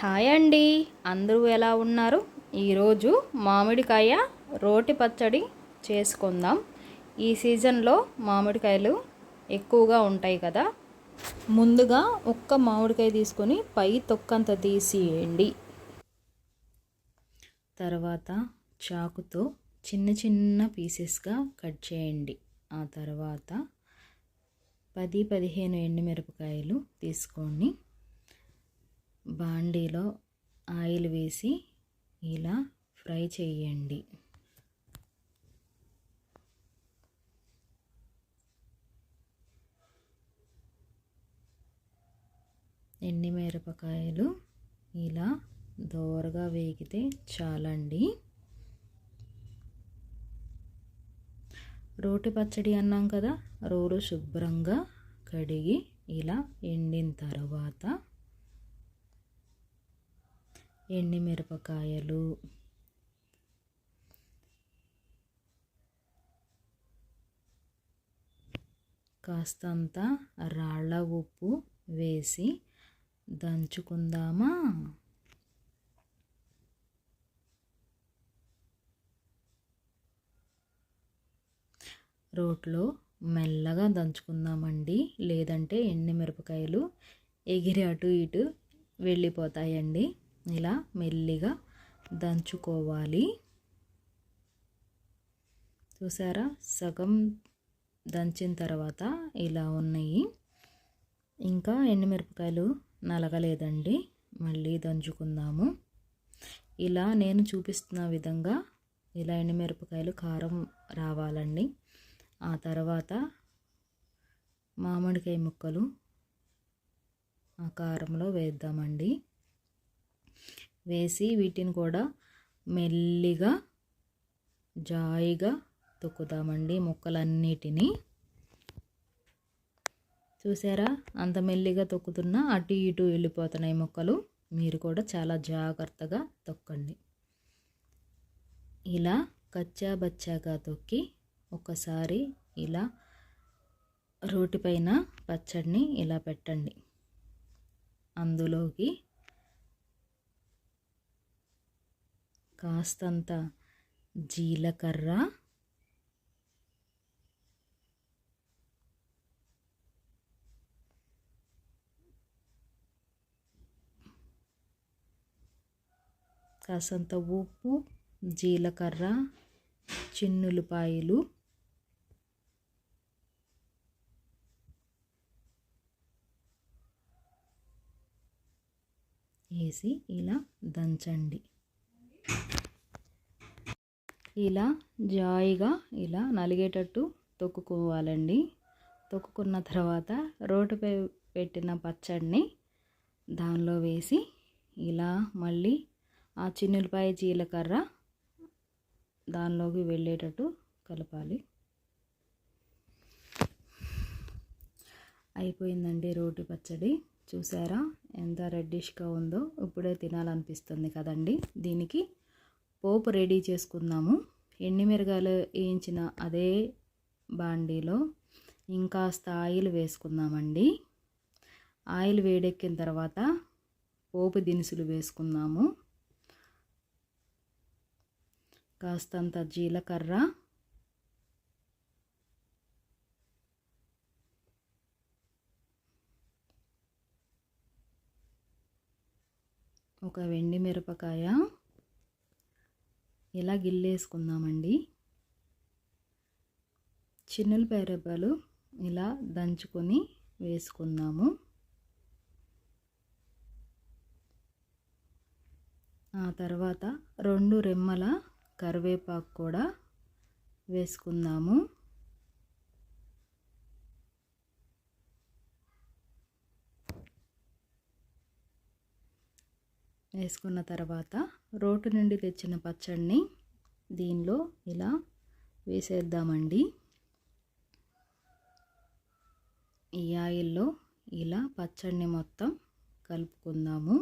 Hi అండి. అందరూ ఎలా ఉన్నారు? ఈరోజు మామిడికాయ రోటి పచ్చడి చేసుకుందాం. ఈ సీజన్లో మామిడికాయలు ఎక్కువగా ఉంటాయి కదా. ముందుగా ఒక్క మామిడికాయ తీసుకొని పై తొక్కంత తీసియండి. తర్వాత చాకుతో చిన్న చిన్న పీసెస్గా కట్ చేయండి. ఆ తర్వాత పది పదిహేను ఎండుమిరపకాయలు తీసుకొని బాండీలో ఆయిల్ వేసి ఇలా ఫ్రై చేయండి. ఎండిమిరపకాయలు ఇలా దోరగా వేగితే చాలండి. రోటి పచ్చడి అన్నాం కదా రోలు శుభ్రంగా కడిగి ఇలా ఎండిన తర్వాత ఎండిమిరపకాయలు కాస్తంత రాళ్ళ ఉప్పు వేసి దంచుకుందామా? రోట్లో మెల్లగా దంచుకుందామండి. లేదంటే ఎండుమిరపకాయలు ఎగిరి అటు ఇటు వెళ్ళిపోతాయండి. ఇలా మెల్లిగా దంచుకోవాలి. చూసారా? సగం దంచిన తర్వాత ఇలా ఉన్నాయి. ఇంకా ఎండుమిరపకాయలు నలగలేదండి. మళ్ళీ దంచుకుందాము. ఇలా నేను చూపిస్తున్న విధంగా ఇలా ఎండుమిరపకాయలు కారం రావాలండి. ఆ తర్వాత మామిడికాయ ముక్కలు ఆ కారంలో వేద్దామండి. వేసి వీటిని కూడా మెల్లిగా జాయిగా తొక్కుదామండి ముక్కలన్నిటినీ. చూసారా? అంత మెల్లిగా తొక్కుతున్నా అటు ఇటు వెళ్ళిపోతున్నాయి ముక్కలు. మీరు కూడా చాలా జాగ్రత్తగా తొక్కండి. ఇలా కచ్చా బచ్చాగా తొక్కి ఒకసారి ఇలా రోటి పైన పచ్చడిని ఇలా పెట్టండి. అందులోకి కాస్తంత జీలకర్ర కాసంత ఉప్పు జీలకర్ర చిన్నులపాయలు వేసి ఇలా దంచండి. ఇలా జాయిగా ఇలా నలిగేటట్టు తొక్కుకోవాలండి. తొక్కుకున్న తర్వాత రోడ్డుపై పెట్టిన పచ్చడిని దానిలో వేసి ఇలా మళ్ళీ ఆ చిన్నులపాయ జీలకర్ర దానిలోకి వెళ్ళేటట్టు కలపాలి. అయిపోయిందండి రోటి పచ్చడి. చూసారా? ఎంత రెడ్డిష్గా ఉందో ఇప్పుడే తినాలనిపిస్తుంది కదండి. దీనికి పోపు రెడీ చేసుకుందాము. ఎండిమిరగాయలు వేయించిన అదే బాండీలో ఇంకాస్త ఆయిల్ వేసుకుందామండి. ఆయిల్ వేడెక్కిన తర్వాత పోపు దినుసులు వేసుకుందాము. కాస్తంత జీలకర్ర. ఒక వెండి మిరపకాయ. ఇలా గిల్లేసుకుందామండి. చిన్నులపాయ రెబ్బలు ఇలా దంచుకొని వేసుకుందాము. ఆ తర్వాత రెండు రెమ్మల కరివేపాకు కూడా వేసుకుందాము. వేసుకున్న తర్వాత రోటు నుండి తెచ్చిన పచ్చడిని దీనిలో ఇలా వేసేద్దామండి. ఈ ఆయిల్లో ఇలా పచ్చడిని మొత్తం కలుపుకుందాము.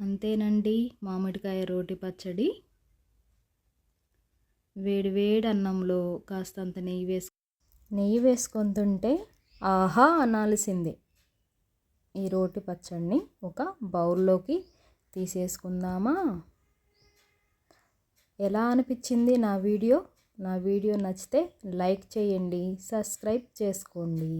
అంతేనండి మామిడికాయ రోటి పచ్చడి. వేడి వేడి అన్నంలో కాస్తంత నెయ్యి వేసు నెయ్యి వేసుకొని తింటే ఆహా అనాల్సిందే. ఈ రోటి పచ్చడిని ఒక బౌల్లోకి తీసేసుకుందామా? ఎలా అనిపించింది నా వీడియో? నా వీడియో నచ్చితే లైక్ చేయండి సబ్స్క్రైబ్ చేసుకోండి.